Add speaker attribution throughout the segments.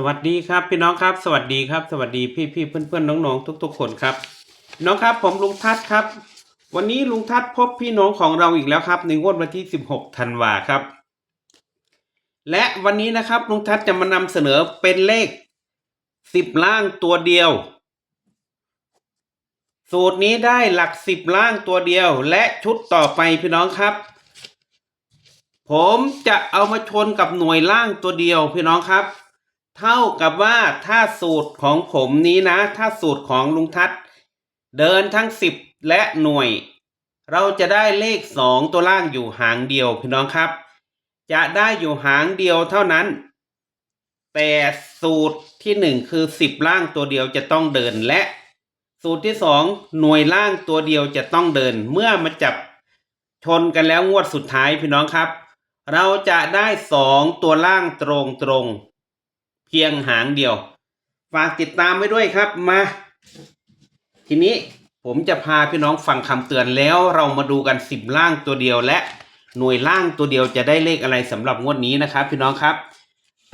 Speaker 1: สวัสดีครับพี่น้องครับ สวัสดีครับ สวัสดีพี่พี่เพื่อนเพื่อนๆน้องๆทุกคนครับ น้องครับผมลุงทัศน์ครับ วันนี้ลุงทัศน์พบพี่น้องของเราอีกแล้วครับ ในงวดวันที่ 16ธันวาครับ และวันนี้นะครับลุงทัศน์จะมานำเสนอเป็นเลข 10 ล่างตัวเดียว สูตรนี้ได้หลัก 10 ล่างตัวเดียว และชุดต่อไปพี่น้องครับ ผมจะเอามาชนกับหน่วยล่างตัวเดียวพี่น้องครับ เท่ากับว่าถ้าสูตรของผมนี้นะ ถ้าสูตรของลุงทัศน์เดินทั้งสิบและหน่วย เราจะได้เลขสองตัวล่างอยู่หางเดียวพี่น้องครับ จะได้อยู่หางเดียวเท่านั้น แต่สูตรที่หนึ่งคือสิบล่างตัวเดียวจะต้องเดินและ สูตรที่สองหน่วยล่างตัวเดียวจะต้องเดิน เมื่อมาจับชนกันแล้วงวดสุดท้ายพี่น้องครับ เราจะได้สองตัวล่างตรงตรง เพียงหางเดียว ฝากติดตามไว้ด้วยครับมา ทีนี้ผมจะพาพี่น้องฟังคำเตือนแล้วเรามาดูกันสิบล่างตัวเดียวและหน่วยล่างตัวเดียวจะได้เลขอะไรสำหรับงวดนี้นะครับ พี่น้องครับ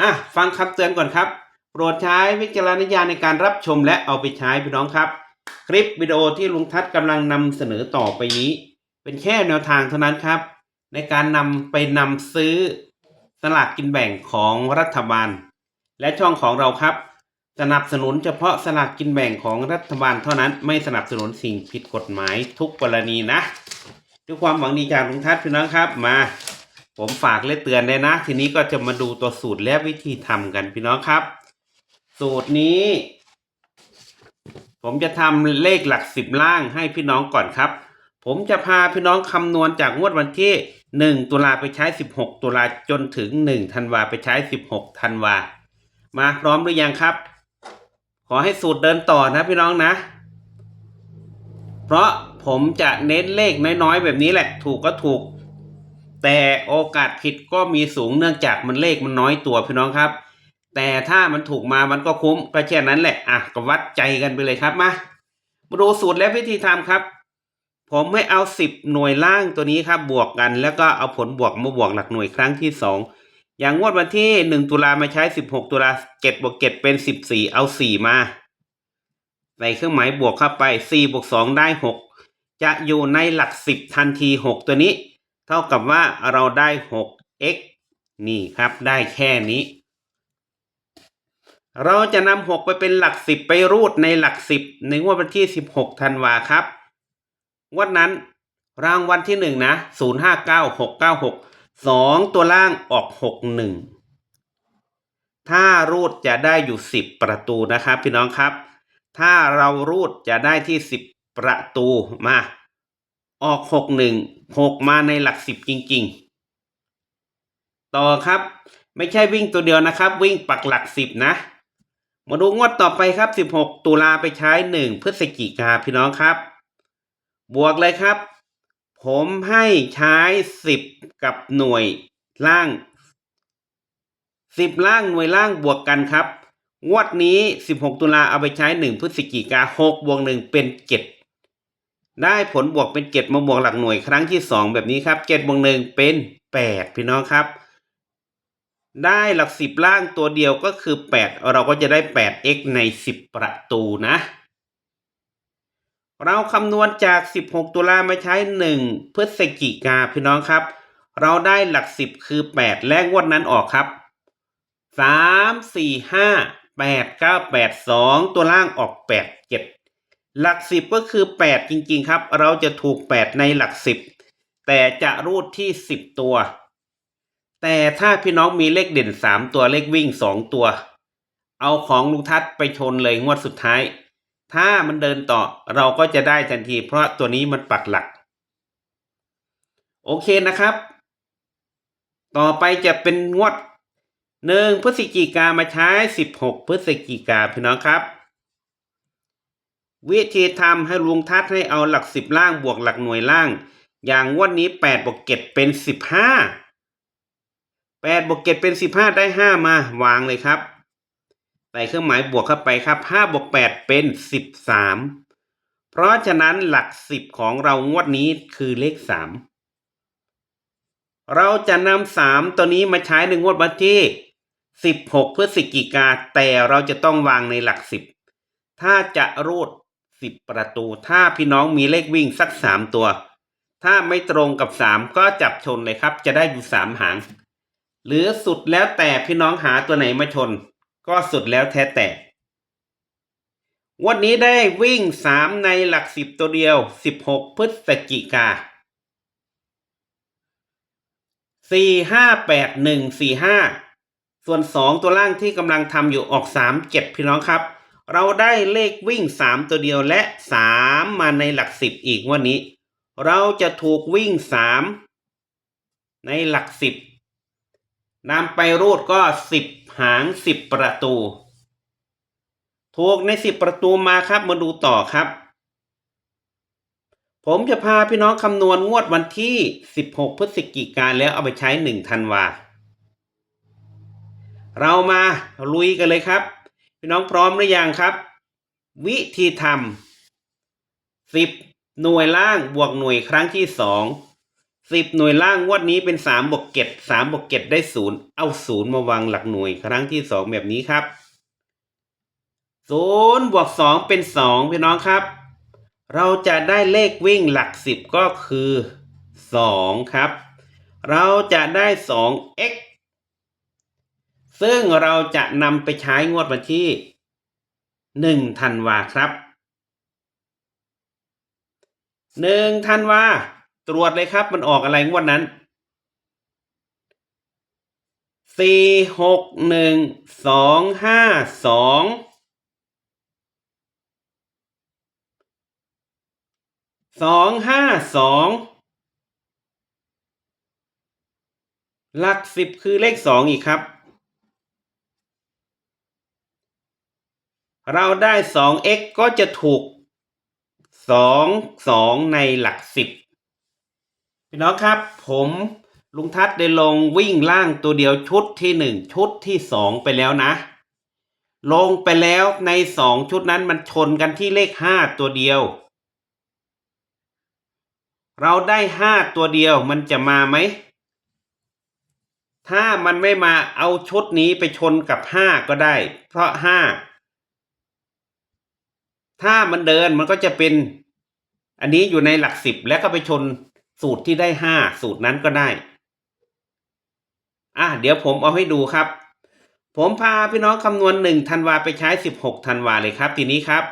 Speaker 1: อะฟังคำเตือนก่อนครับ โปรดใช้วิจารณญาณในการรับชมและเอาไปใช้พี่น้องครับ คลิปวิดีโอที่ลุงทัศน์กำลังนำเสนอต่อไปนี้ เป็นแค่แนวทางเท่านั้นครับ ในการนำไปนำซื้อสลากกินแบ่งของรัฐบาล และช่องของเราครับ สนับสนุนเฉพาะสลากกินแบ่งของรัฐบาลเท่านั้นไม่สนับสนุนสิ่งผิดกฎหมายทุกกรณีนะด้วยความหวังดีจากลุงทัศน์พี่น้องครับมา ผมฝากและเตือนเลยนะ ทีนี้ก็จะมาดูตัวสูตรและวิธีทำกันพี่น้องครับ สูตรนี้ ผมจะทำเลขหลักสิบล่างให้พี่น้องก่อนครับ ผมจะพาพี่น้องคำนวณจากงวดวันที่ 1 ตุลาไปใช้ 16 ตุลาจนถึง 1 ธันวาไปใช้ 16 ธันวา มาพร้อมหรือยังครับ ขอให้สูตรเดินต่อนะพี่น้องนะ เพราะผมจะเน้นเลขน้อยๆ แบบนี้แหละ ถูกก็ถูก แต่โอกาสผิดก็มีสูงเนื่องจากมันเลขมันน้อยตัวพี่น้องครับ แต่ถ้ามันถูกมามันก็คุ้มก็แค่นั้นแหละอะก็วัดใจกันไปเลยครับมามาดูสูตรและวิธีทำครับ ผมให้เอาสิบหน่วยล่างตัวนี้ครับบวกกัน แล้วก็เอาผลบวกมาบวกหลักหน่วยครั้งที่ส อย่างงวดวันที่หนึ่งตุลามาใช้สิบหกตุลาเจ็ดบวกเจ็ดเป็นสิบสี่เอาสี่มา ใส่เครื่องหมายบวกเข้าไปสี่บวกสองได้หกจะอยู่ในหลักสิบทันทีหกตัวนี้ เท่ากับว่าเราได้หก x นี่ครับได้แค่นี้ เราจะนำหกไปเป็นหลักสิบไปรูดในหลักสิบในงวดวันที่สิบหกธันวาครับงวดนั้นรางวัลที่หนึ่งนะศูนย์ห้าเก้าหกเก้าหก สองตัวล่างออกหกหนึ่งถ้ารูดจะได้อยู่สิบประตูนะครับพี่น้องครับ ถ้าเรารูดจะได้ที่สิบประตูมา ออกหกหนึ่งหกมาในหลักสิบจริง ๆ ต่อครับ ไม่ใช่วิ่งตัวเดียวนะครับ วิ่งปักหลักสิบนะ มาดูงวดต่อไปครับสิบหกตุลาไปใช้หนึ่งพฤศจิกาพี่น้องครับ บวกเลยครับ ผมให้ใช้สิบกับหน่วยล่างสิบล่างหน่วยล่างบวกกันครับงวดนี้สิบหกตุลาเอาไปใช้หนึ่งพฤศจิกาหกบวกหนึ่งเป็นเจ็ดได้ผลบวกเป็นเจ็ดมาบวกหลักหน่วยครั้งที่สองแบบนี้ครับเจ็ดบวกหนึ่งเป็นแปดพี่น้องครับ ได้หลักสิบล่างตัวเดียวก็คือแปดเราก็จะได้แปด x ในสิบประตูนะ เราคำนวณจาก 16 ตุลามาใช้ 1 พฤศจิกาพี่น้องครับ เราได้หลัก 10 คือ 8 และงวดนั้นออกครับ 3 4 5 8 9 8 2 ตัวล่างออก 8 7 หลัก 10 ก็คือ 8 จริงๆครับ เราจะถูก 8 ในหลัก 10 แต่จะรูดที่ 10 ตัว แต่ถ้าพี่น้องมีเลขเด่น 3 ตัวเลขวิ่ง 2 ตัว เอาของลุงทัศน์ไปชนเลยงวดสุดท้าย ถ้ามันเดินต่อเราก็จะได้ทันที เพราะตัวนี้มันปักหลัก โอเคนะครับ ต่อไปจะเป็นงวดหนึ่งพฤศจิกามาใช้สิบหกพฤศจิกาพี่น้องครับ วิธีทำให้ลุงทัศน์ให้เอาหลักสิบล่างบวกหลักหน่วยล่าง อย่างงวดนี้แปดบวกเจ็ดเป็นสิบห้าแปดบวกเจ็ดเป็นสิบห้าได้ห้ามาวางเลยครับ ใส่เครื่องหมายบวกเข้าไปครับห้าบวกแปดเป็นสิบสามเพราะฉะนั้นหลักสิบของเรางวดนี้คือเลขสามเราจะนำสามตัวนี้มาใช้ในงวดวันที่สิบหกพฤศจิกาแต่เราจะต้องวางในหลักสิบถ้าจะรูดสิบประตู ถ้าพี่น้องมีเลขวิ่งสักสามตัว ถ้าไม่ตรงกับสามก็จับชนเลยครับ จะได้อยู่สามหาง หรือสุดแล้วแต่พี่น้องหาตัวไหนมาชน ก็สุดแล้วแท้แต่วันนี้ได้วิ่งสามในหลักสิบตัวเดียวสิบหกพฤศจิกาสี่ห้าแปดหนึ่งสี่ห้าส่วนสองตัวล่างที่กำลังทำอยู่ออกสามเจ็ดพี่น้องครับ เราได้เลขวิ่งสามตัวเดียวและสามมาในหลักสิบอีกวันนี้ เราจะถูกวิ่งสามในหลักสิบนำไปรูดก็สิบ หางสิบประตู ถูกในสิบประตูมาครับมาดูต่อครับ ผมจะพาพี่น้องคำนวณงวดวันที่ 16 พฤศจิกายนแล้วเอาไปใช้1ธันวา เรามาลุยกันเลยครับ พี่น้องพร้อมหรือยังครับ วิธีทำ10 หน่วยล่างบวกหน่วยครั้งที่ 2 10หน่วยล่างงวดนี้เป็น3บวกเก็ด3บวกเก็ดได้0เอา0มาวางหลักหน่วยครั้งที่2แบบนี้ครับศูนย์บวกสองเป็นสองพี่น้องครับ เราจะได้เลขวิ่งหลักสิบก็คือสองครับ เราจะได้สอง x ซึ่งเราจะนำไปใช้งวดวันที่หนึ่งธันวาครับหนึ่งธันวา ตรวจเลยครับ มันออกอะไรงวดนั้นสี่หกหนึ่งสองห้าสองสองห้าสองหลักสิบคือเลขสองอีกครับ เราได้สอง x ก็จะถูกสองสองในหลักสิบ พี่น้องครับ ผมลุงทัศน์ได้ลงวิ่งล่างตัวเดียวชุดที่หนึ่งชุดที่สองไปแล้วนะ ลงไปแล้วในสองชุดนั้นมันชนกันที่เลขห้าตัวเดียว เราได้ห้าตัวเดียวมันจะมาไหม ถ้ามันไม่มาเอาชุดนี้ไปชนกับห้าก็ได้ เพราะห้าถ้ามันเดินมันก็จะเป็น อันนี้อยู่ในหลักสิบแล้วก็ไปชน สูตรที่ได้ห้าสูตรนั้นก็ได้ อะเดี๋ยวผมเอาให้ดูครับ ผมพาพี่น้องคำนวณหนึ่งธันวาไปใช้สิบหกธันวาเลยครับ ทีนี้ครับ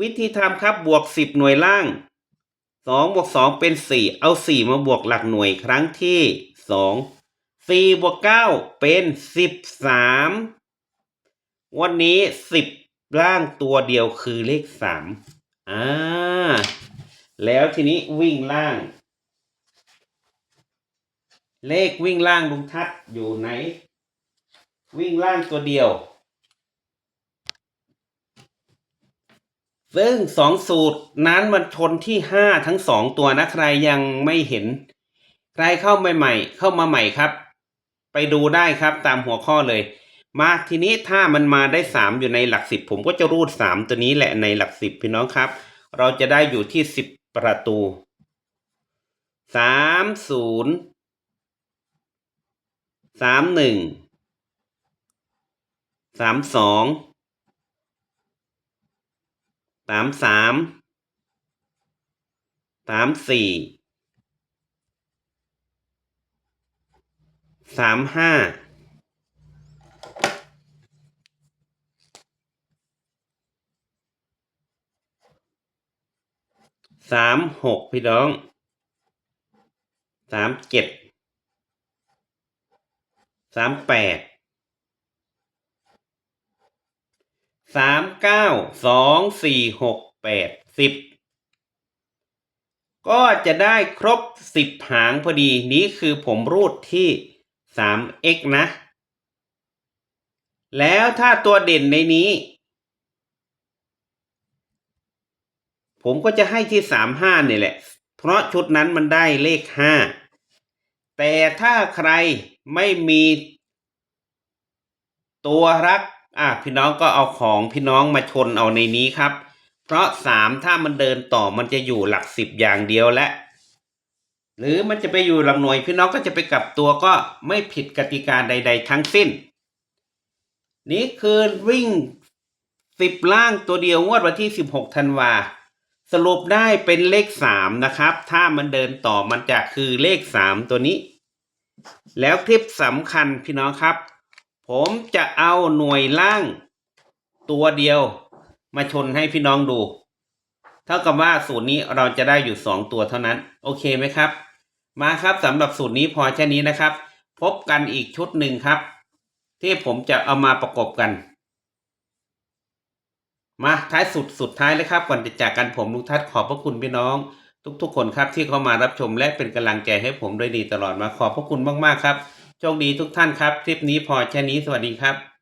Speaker 1: วิธีทำครับบวกสิบหน่วยล่างสองบวกสองเป็นสี่เอาสี่มาบวกหลักหน่วยครั้งที่สองสี่บวกเก้าเป็นสิบสามวันนี้สิบล่างตัวเดียวคือเลขสามอ่า แล้วทีนี้วิ่งล่าง เลขวิ่งล่างลุงทัดอยู่ไหน วิ่งล่างตัวเดียว ซึ่งสองสูตรนั้นมันชนที่ห้าทั้งสองตัวนะใครยังไม่เห็น ใครเข้าใหม่ๆเข้ามาใหม่ครับ ไปดูได้ครับตามหัวข้อเลย มาทีนี้ถ้ามันมาได้สามอยู่ในหลักสิบผมก็จะรูดสามตัวนี้แหละในหลักสิบพี่น้องครับ เราจะได้อยู่ที่สิบประตูสามศูนย์ สามหนึ่งสามสองสามสามสามสี่สามห้าสามหกพี่น้องสามเจ็ด สามแปดสามเก้าสองสี่หกแปดสิบก็จะได้ครบสิบหางพอดีนี้คือผมรูดที่สาม x นะ แล้วถ้าตัวเด่นในนี้ ผมก็จะให้ที่สามห้านี่แหละ เพราะชุดนั้นมันได้เลขห้า แต่ถ้าใครไม่มีตัวรักอะพี่น้องก็เอาของพี่น้องมาชนเอาในนี้ครับ เพราะสามถ้ามันเดินต่อมันจะอยู่หลักสิบอย่างเดียวและหรือมันจะไปอยู่ลักหน่วยพี่น้องก็จะไปกลับตัวก็ไม่ผิดกติกาใด ๆ ทั้งสิ้น นี่คือวิ่งสิบล่างตัวเดียวงวดวันที่สิบหกธันวา สรุปได้เป็นเลขสามนะครับ ถ้ามันเดินต่อมันจะคือเลขสามตัวนี้ แล้วคลิปสำคัญพี่น้องครับ ผมจะเอาหน่วยล่างตัวเดียวมาชนให้พี่น้องดู เท่ากับว่าสูตรนี้เราจะได้อยู่สองตัวเท่านั้น โอเคไหมครับ มาครับสำหรับสูตรนี้พอแค่นี้นะครับ พบกันอีกชุดหนึ่งครับ ที่ผมจะเอามาประกบกัน มาท้ายสุดสุดท้ายเลยครับก่อนจะจากกันผมลุงทัศน์ขอบพระคุณพี่น้อง ทุกๆ คนครับที่เข้ามารับชมและเป็นกำลังใจให้ผมด้วยดีตลอดมาขอบพระคุณมากๆครับโชคดีทุกท่านครับคลิปนี้พอแค่นี้สวัสดีครับ